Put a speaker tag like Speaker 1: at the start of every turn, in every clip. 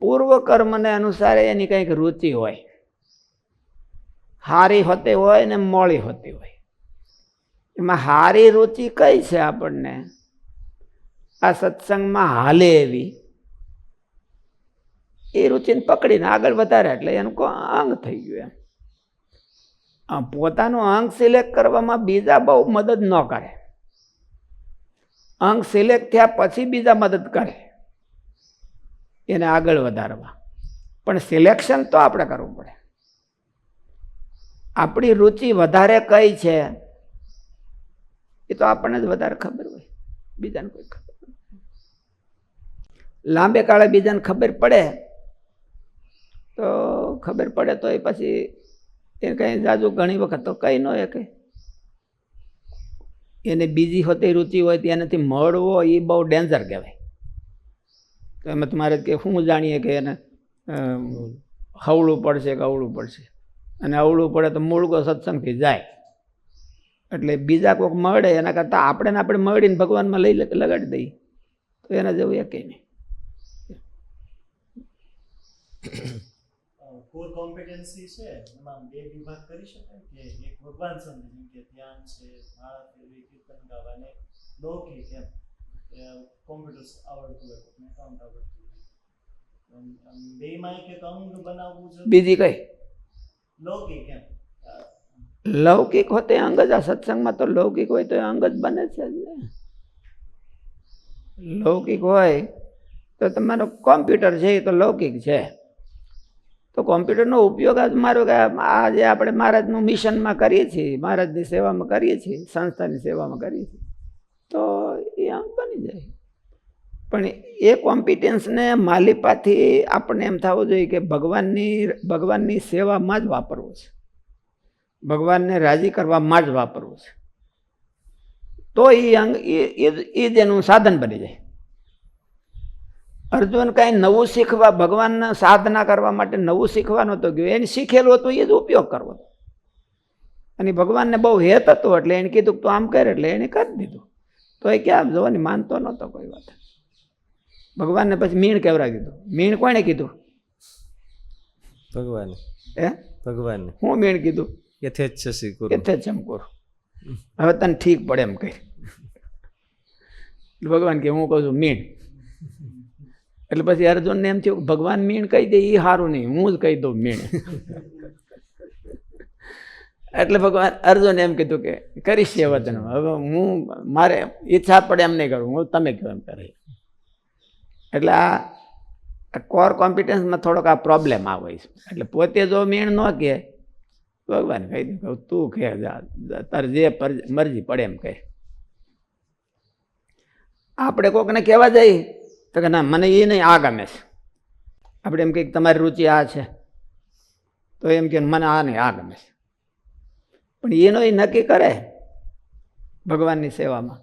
Speaker 1: પૂર્વ કર્મને અનુસાર એની કંઈક રુચિ હોય. હારી હોતી હોય ને મોળી હોતી હોય. એમાં હારી રુચિ કઈ છે આપણને? આ સત્સંગમાં હાલે એવી. એ રુચિને પકડીને આગળ વધારે એટલે એનું અંગ થઈ ગયું એમ. પોતાનું અંગ સિલેક્ટ કરવામાં બીજા બહુ મદદ ન કરે. અંગ સિલેક્ટ થયા પછી બીજા મદદ કરે. એને આગળ વધારવા. પણ સિલેક્શન તો આપણે કરવું પડે. આપણી રુચિ વધારે કઈ છે, એ તો આપણને જ વધારે ખબર હોય. બીજાને કોઈ ખબર લાંબે કાળે બીજાને ખબર પડે, તો ખબર પડે તો એ પછી એ કંઈ જાજુ ઘણી વખત તો કંઈ ન હોય કંઈ એને બીજી હોતી રુચિ હોય ત્યાંથી મળવો એ બહુ ડેન્જર કહેવાય. તો એમાં તમારે કે શું જાણીએ કે એને હવળું પડશે કે અવળું પડશે? અને અવળું પડે તો મૂળગો સત્સંગથી જાય. એટલે બીજા કોઈક મળે, એના કરતાં આપણે ને આપણે મળીને ભગવાનમાં લઈ લગાડી દઈએ. તો એના જેવું એકે નહીં.
Speaker 2: કોર કોમ્પિટન્સી છે, એમાં બે વિભાગ કરી શકાય કે એક ભગવાન સમજે કે ધ્યાન છે ભારત કીર્તન ગાવાને લૌકિક એમ. કોમ્પ્યુટર્સ આવડતું હોય કોઈને એકાઉન્ટ આવડતું હોય આમ એક એક બનાવવું છે
Speaker 1: બીજી કઈ?
Speaker 2: લૌકિક એમ.
Speaker 1: લૌકિક હોતે અંગ જ આ સત્સંગમાં તો લૌકિક હોય તો એ અંગ જ બને છે જ ને. લૌકિક હોય તો તમારો કોમ્પ્યુટર છે એ તો લૌકિક છે. તો કોમ્પ્યુટરનો ઉપયોગ આજ મારો કે આ જે આપણે મહારાજનું મિશનમાં કરીએ છીએ મહારાજની સેવામાં કરીએ છીએ સંસ્થાની સેવામાં કરીએ છીએ તો અંગ બની જાય. પણ એ કોમ્પિટન્સને માલિપાથી આપણને એમ થવું જોઈએ કે ભગવાનની ભગવાનની સેવામાં જ વાપરવું છે. ભગવાનને રાજી કરવામાં જ વાપરવું છે. તો એ અંગ, એ જ એનું સાધન બની જાય. અર્જુન કાંઈ નવું શીખવા, ભગવાનના સાધના કરવા માટે નવું શીખવા નહોતો ગયો. એને શીખેલું હતું, એ જ ઉપયોગ કરવો અને ભગવાનને બહુ હેત હતો, એટલે એને કીધું તું આમ કર, એટલે એને કરી દીધું. તો એ ક્યાં જોવાની માનતો નહોતો કોઈ વાત. ભગવાનને પછી મીણ કેવરા કીધું? મીણ કોણે કીધું?
Speaker 3: ભગવાન.
Speaker 1: હે?
Speaker 3: ભગવાન.
Speaker 1: હું મીણ કીધું?
Speaker 3: યથેચ્છસી કુરુ.
Speaker 1: એમ કરું. હવે તને ઠીક પડે એમ કહી. ભગવાન કે હું કહું છું મીણ. એટલે પછી અર્જુનને એમ થયું ભગવાન મીણ કહી દે એ સારું નહીં. હું જ કહી દઉં મીણ. એટલે ભગવાન અર્જુન એમ કીધું કે કરીશ એ વચન. હવે હું મારે ઈચ્છા પડે એમ નહીં કરું. હું તમે કહો એમ કરે. એટલે આ કોર કોમ્પિટન્સમાં થોડોક આ પ્રોબ્લેમ આવે છે. એટલે પોતે જો મીણ ન કહે ભગવાન કહી દઉં તું કહે તારે જે મરજી પડે એમ કહે. આપણે કોકને કહેવા જઈએ તો કે ના મને એ નહીં આ ગમે છે. આપણે એમ કહીએ કે તમારી રુચિ આ છે. તો એમ કે મને આ નહીં આ ગમે છે. પણ એનો એ નક્કી કરે ભગવાનની સેવામાં.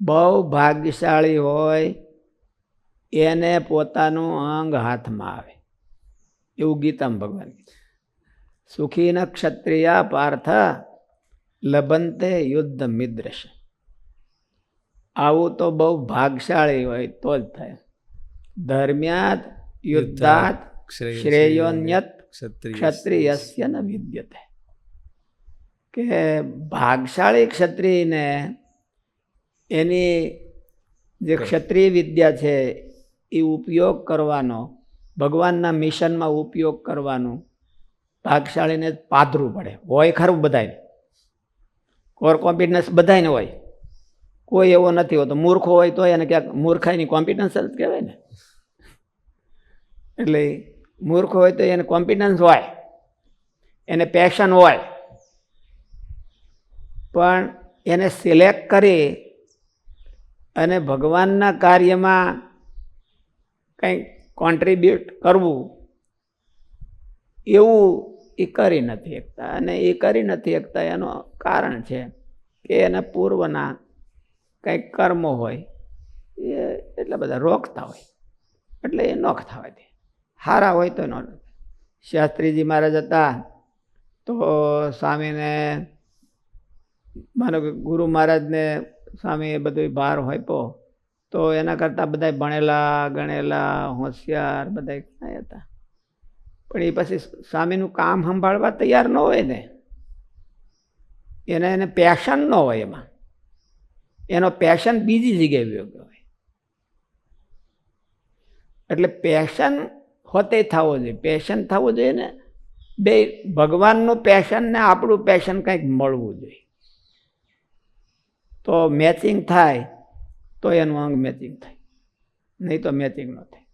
Speaker 1: બહુ ભાગ્યશાળી હોય એને પોતાનું અંગ હાથમાં આવે. એવું ગીતામાં ભગવાન સુખી ન ક્ષત્રિયા પાર્થ લબંતે યુદ્ધ મિદ્રશ. આવું તો બહુ ભાગશાળી હોય તો જ થાય. ધર્મ્યાત યુદ્ધાત શ્રેયોન્યત ક્ષત્રિયસ્ય ન વિદ્યતે. કે ભાગશાળી ક્ષત્રિયને એની જે ક્ષત્રિય વિદ્યા છે એ ઉપયોગ કરવાનો ભગવાનના મિશનમાં ઉપયોગ કરવાનું ભાગશાળીને પાધરું પડે. હોય ખરું બધાય કોર કોમ્પિટન્સ બધાયને હોય. કોઈ એવો નથી હોતો. મૂર્ખો હોય તો એને ક્યાંક મૂર્ખાઈની કોમ્પિટન્સ જ કહેવાય ને. એટલે મૂર્ખ હોય તો એને કોમ્પિટન્સ હોય. એને પેશન હોય. પણ એને સિલેક્ટ કરી અને ભગવાનના કાર્યમાં કંઈક કોન્ટ્રીબ્યુટ કરવું, એવું એ કરી નથી શકતા. અને એ કરી નથી શકતા એનું કારણ છે કે એના પૂર્વના કંઈક કર્મો હોય, એ એટલા બધા રોકતા હોય. એટલે એ નોખતા હોય તે. સારા હોય તો ન શાસ્ત્રીજી મહારાજ હતા તો સ્વામીને માનો કે ગુરુ મહારાજને સ્વામી એ બધો ભાર હોપ્યો તો એના કરતાં બધા ભણેલા, ગણેલા, હોશિયાર બધા ક્યાંય હતા. પણ એ પછી સ્વામીનું કામ સંભાળવા તૈયાર ન હોય ને, એને એને પેશન ન હોય એમાં. એનો પેશન બીજી જગ્યાએ યોગ્ય હોય. એટલે પેશન હોતે થવો જોઈએ. પેશન થવું જોઈએ ને, બે ભગવાનનું પેશન ને આપણું પેશન કંઈક મળવું જોઈએ. તો મેચિંગ થાય તો એનું અંગ મેચિંગ થાય. નહીં તો મેચિંગ ન થાય.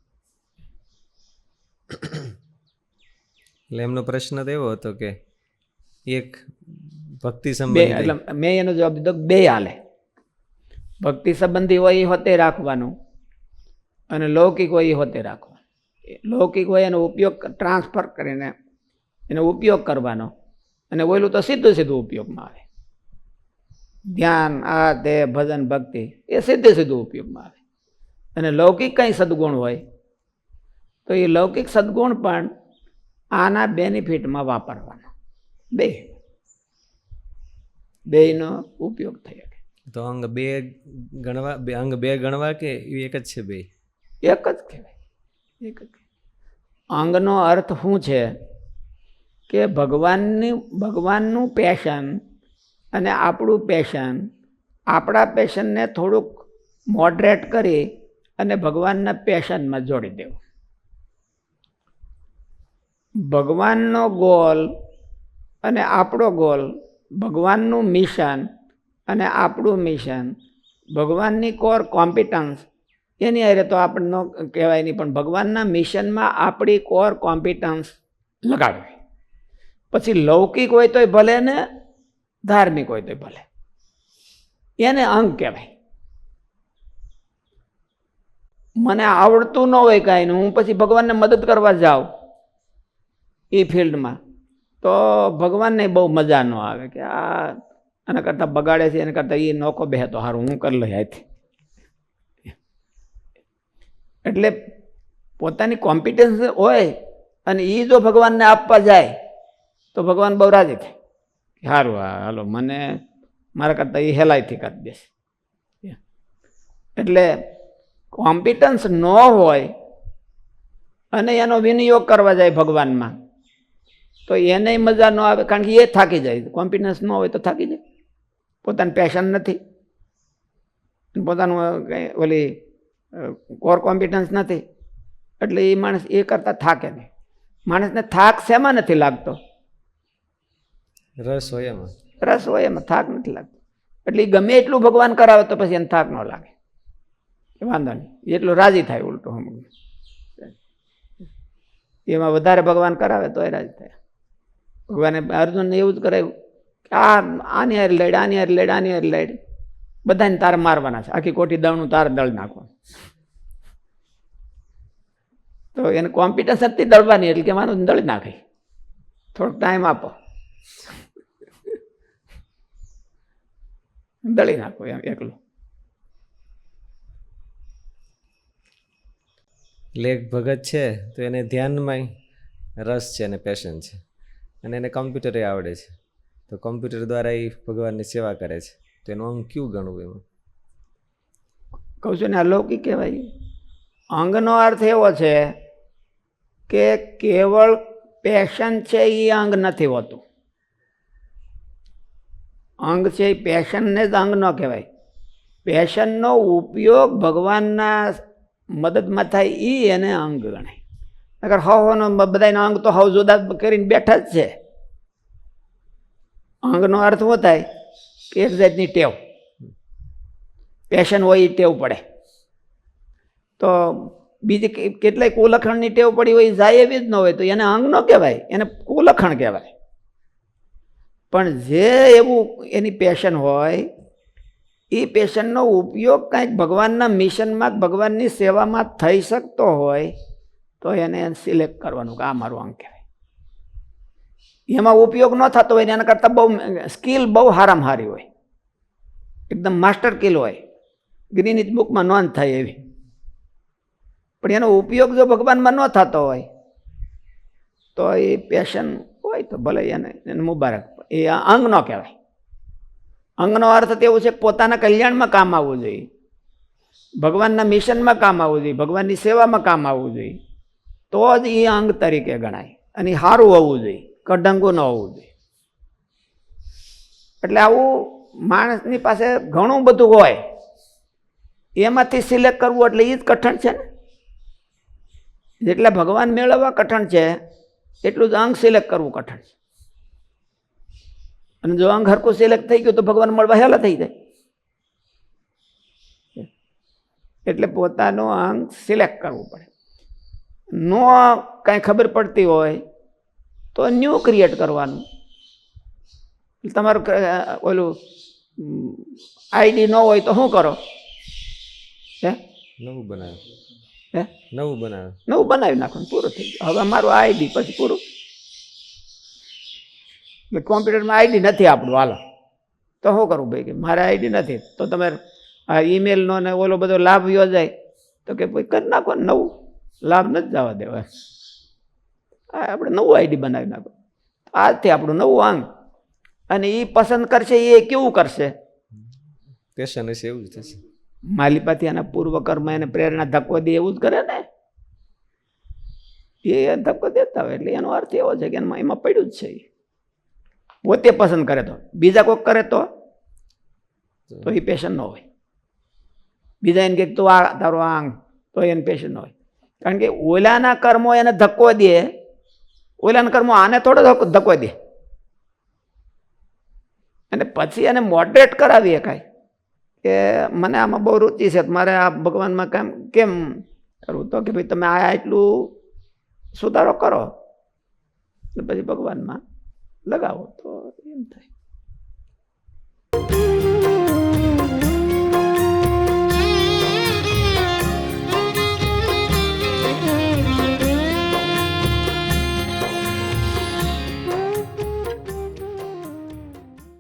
Speaker 3: એટલે એમનો પ્રશ્ન તો એવો હતો કે એક ભક્તિ સંબંધી
Speaker 1: એટલે મેં એનો જવાબ દીધો બે હાલે. ભક્તિ સંબંધી હોય એ હોતે રાખવાનું અને લૌકિક હોય એ હોતે રાખવાનું. લૌકિક હોય એનો ઉપયોગ ટ્રાન્સફર કરીને એનો ઉપયોગ કરવાનો. અને ઓયલું તો સીધું સીધું ઉપયોગમાં આવે. ધ્યાન આ તે ભજન ભક્તિ એ સીધે સીધું ઉપયોગમાં આવે. અને લૌકિક કંઈ સદગુણ હોય તો એ લૌકિક સદગુણ પણ આના બેનિફિટમાં વાપરવાનો. બે. બેયનો ઉપયોગ થઈ શકે.
Speaker 3: તો અંગ બે ગણવા બે અંગ બે ગણવા કે એ એક જ છે બે?
Speaker 1: એક જ કહેવાય. એક જ અંગનો અર્થ શું છે? કે ભગવાનની ભગવાનનું પેશન અને આપણું પેશન આપણા પેશનને થોડુંક મોડરેટ કરી અને ભગવાનના પેશનમાં જોડી દેવું. ભગવાનનો ગોલ અને આપણો ગોલ ભગવાનનું મિશન અને આપણું મિશન ભગવાનની કોર કોમ્પિટન્સ એની અરે તો આપણનો કહેવાય નહીં, પણ ભગવાનના મિશનમાં આપણી કોર કોમ્પિટન્સ લગાડવી. પછી લૌકિક હોય તોય ભલે ને ધાર્મિક હોય તો ભલે. એને અંગ કહેવાય. મને આવડતું ન હોય કાંઈ હું પછી ભગવાનને મદદ કરવા જાઉં એ ફિલ્ડમાં, તો ભગવાનને બહુ મજા ન આવે કે આ એના કરતાં બગાડે છે, એના કરતાં એ નોકો બે તો સારું હું કરી લઈ આથી. એટલે પોતાની કોમ્પિટન્સ હોય અને એ જો ભગવાનને આપવા જાય, તો ભગવાન બહુ રાજી થાય. સારું હા હાલો. મને મારા કરતાં એ હેલાઈથી કરી દેશે. એટલે કોમ્પિટન્સ ન હોય અને એનો વિનિયોગ કરવા જાય ભગવાનમાં તો એને મજા ન આવે કારણ કે એ થાકી જાય. કોન્ફિડન્સ ન હોય તો થાકી જાય. પોતાનું પેશન નથી. પોતાનું કંઈ ઓલી કોર કોમ્પિટન્સ નથી. એટલે એ માણસ એ કરતાં થાકે નહીં. માણસને થાક શેમાં નથી લાગતો?
Speaker 3: રસ હોય એમાં.
Speaker 1: રસ હોય એમાં, થાક નથી લાગતો. એટલે ગમે એટલું ભગવાન કરાવે તો પછી એને થાક ન લાગે. વાંધો નહીં. એટલું રાજી થાય ઉલટો એમાં વધારે ભગવાન કરાવે તો એ રાજી થાય. ભગવાને અર્જુનને એવું જ કરાવ્યું આ, આની હારે લડ, આની હારે લડ, આની હારે લડ. બધાને તારે મારવાના છે. આખી કોટી દળનું તારે દળ નાખવાનું. તો એને કોમ્પિટન્સ હતી દળવાની એટલે કે મારું દળી નાખે. થોડોક ટાઈમ આપો. દળી નાખો એમ એકલું
Speaker 3: લેખ ભગત છે તો એને ધ્યાનમાં રસ છે અને પેશન છે. અને એને કમ્પ્યુટરે આવડે છે. તો કમ્પ્યુટર દ્વારા એ ભગવાનની સેવા કરે છે. તો એનું અંગ કયું ગણવું એમાં?
Speaker 1: કહું છું ને અલૌકિક કહેવાય. અંગનો અર્થ એવો છે કે કેવળ પેશન છે એ અંગ નથી હોતું. અંગ છે એ પેશનને જ અંગ ન કહેવાય. પેશનનો ઉપયોગ ભગવાનના મદદમાં થાય એ એને અંગ ગણાય. નકર હવનો બધાને અંગ તો હવ જુદા કરીને બેઠા જ છે. અંગનો અર્થ શું થાય? એક જાતની ટેવ. પેશન હોય એ ટેવ પડે. તો બીજી કેટલાય કુલખણની ટેવ પડી હોય એ જાય એવી જ ન હોય તો એને અંગ ન કહેવાય. એને કુલખણ કહેવાય. પણ જે એવું એની પેશન હોય, એ પેશનનો ઉપયોગ કંઈક ભગવાનના મિશનમાં ભગવાનની સેવામાં થઈ શકતો હોય, તો એને સિલેક્ટ કરવાનું કે આ મારું અંગ કહેવાય. એમાં ઉપયોગ ન થતો હોય એના કરતાં બહુ સ્કિલ બહુ હારામાં હારી હોય. એકદમ માસ્ટર કિલ હોય. ગ્રીનિજ બુકમાં નોંધ થાય એવી. પણ એનો ઉપયોગ જો ભગવાનમાં ન થતો હોય, તો એ પેશન હોય તો ભલે એને એને મુબારક. એ આ અંગ ન કહેવાય. અંગનો અર્થ તેવો છે પોતાના કલ્યાણમાં કામ આવવું જોઈએ. ભગવાનના મિશનમાં કામ આવવું જોઈએ, ભગવાનની સેવામાં કામ આવવું જોઈએ. તો જ એ અંગ તરીકે ગણાય. અને સારું હોવું જોઈએ કડંગું ન હોવું જોઈએ. એટલે આવું માણસની પાસે ઘણું બધું હોય. એમાંથી સિલેક્ટ કરવું એટલે એ જ કઠણ છે ને? જેટલા ભગવાન મેળવવા કઠણ છે, એટલું જ અંગ સિલેક્ટ કરવું કઠણ છે. અને જો અંગ હરકો સિલેક્ટ થઈ ગયો તો ભગવાન મળવા હેલા થઈ જાય. એટલે પોતાનું અંગ સિલેક્ટ કરવું પડે. નો કાંઈ ખબર પડતી હોય તો ન્યૂ ક્રિએટ કરવાનું. તમારું ઓલું આઈડી ન હોય તો શું કરો? હે?
Speaker 3: નવું બનાવ્યું.
Speaker 1: હે?
Speaker 3: નવું બનાવ્યું.
Speaker 1: નવું બનાવી નાખવાનું પૂરું થઈ ગયું. હવે મારું આઈડી પછી પૂરું એટલે કોમ્પ્યુટરમાં આઈડી નથી આપણું હાલ. તો શું કરવું ભાઈ કે મારે આઈડી નથી. તો તમે આ ઈમેલનો ને ઓલો બધો લાભ યોજાય તો કે ભાઈ કરી નાખો નવું. લાભ નથી જવા દેવા. આ આપણે નવું આઈડી બનાવી નાખો. આજથી આપણું નવું અંગ અને એ પસંદ કરશે એ કેવું કરશે?
Speaker 3: પેશન હશે એવું જ થશે.
Speaker 1: માલિપાથી એના પૂર્વકર્મ એને પ્રેરણા ધક્કો દે એવું જ કરે ને? એ ધક્કો દેતા હોય એટલે એનો અર્થ એવો છે કે એમાં એમાં પડ્યું જ છે. પોતે પસંદ કરે તો. બીજા કોઈક કરે તો તો એ પેશન ન હોય. બીજા એને કે તું આ તારો આંગ તો એને પેશન ન હોય. કારણ કે ઓલાના કર્મો એને ધક્કો દે ઓલાના કર્મો આને થોડો ધક્કો- ધક્કો દે. અને પછી એને મોડરેટ કરાવીએ કાંઈ કે મને આમાં બહુ રુચિ છે મારે આ ભગવાનમાં કેમ કેમ કરવું? તો કે ભાઈ તમે આ એટલું સુધારો કરો. પછી ભગવાનમાં લગાવો. તો એમ થાય.